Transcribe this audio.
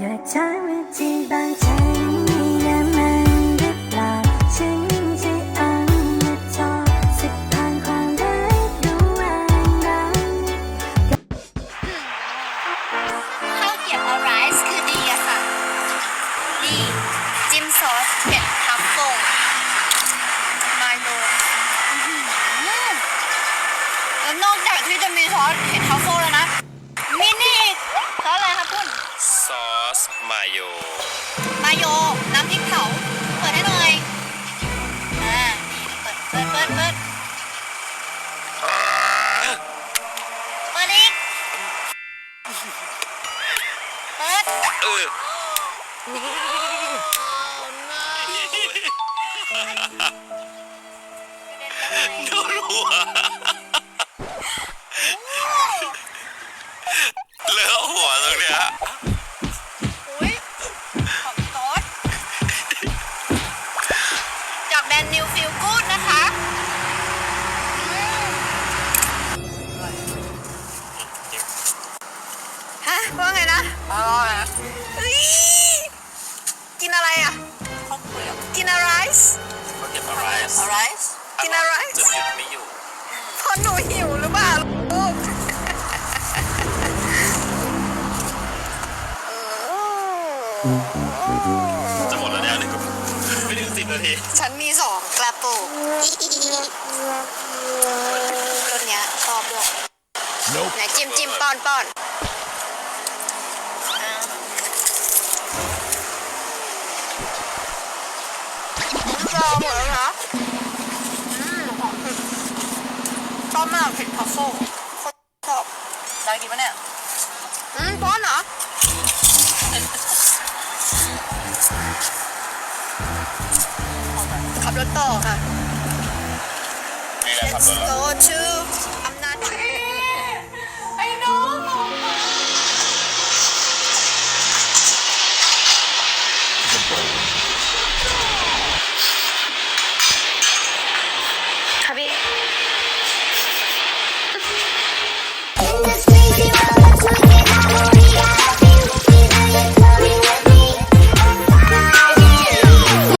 อยากถามว่าที่บางใจมีน้ำมันหรือเปล่าฉันใช่อันมาทอสิบทางความรักระหว่างเราข้าวเกี๊ยวอไรซ์คือดีอะค่ะนี่จิ้มซอสเผ็ดทัฟเฟิลมาโลแล้วนอกจากที่จะมีซอสเผ็ดทัฟเฟิลแล้วนะ มีนี่อีกซอสอะไรครับพุ่น ซอส มาโย มาโย น้ำพริกเผา เปิดให้หน่อยอ่านี่เปิด เปิด เปิด เปิด เปิดอีก เปิด เออ โดนหัวเลอะหัวตรงเนี้ย จากแบรนด์ New Feel Good นะคะฮะว่าไงนะอร่อยเฮ้ยกินอะไรอะ ข้าวเกรี๊ยวกินอะไรเขาเก็บอะไรอะไรกินอะไรจะหยุดไม่อยู่เพราะหนูหิวหรือเปล่าลูกจะหมดแล้วเนี่ยหนึ่งไม่ถึงสิบ นาทีฉันมีสองกระปุกรสเนี้ยชอบด้วยไหนจิ้มจิ้มป้อนป้อนรอหมดแล้วนะอืมหอมเผ็ดชอบมากเผ็ดทัฟเฟิลโคตรชอบได้กินปะเนี่ย อืมป้อนเหรอ ขับรถต่อค่ะ นี่แหละครับ Let's go to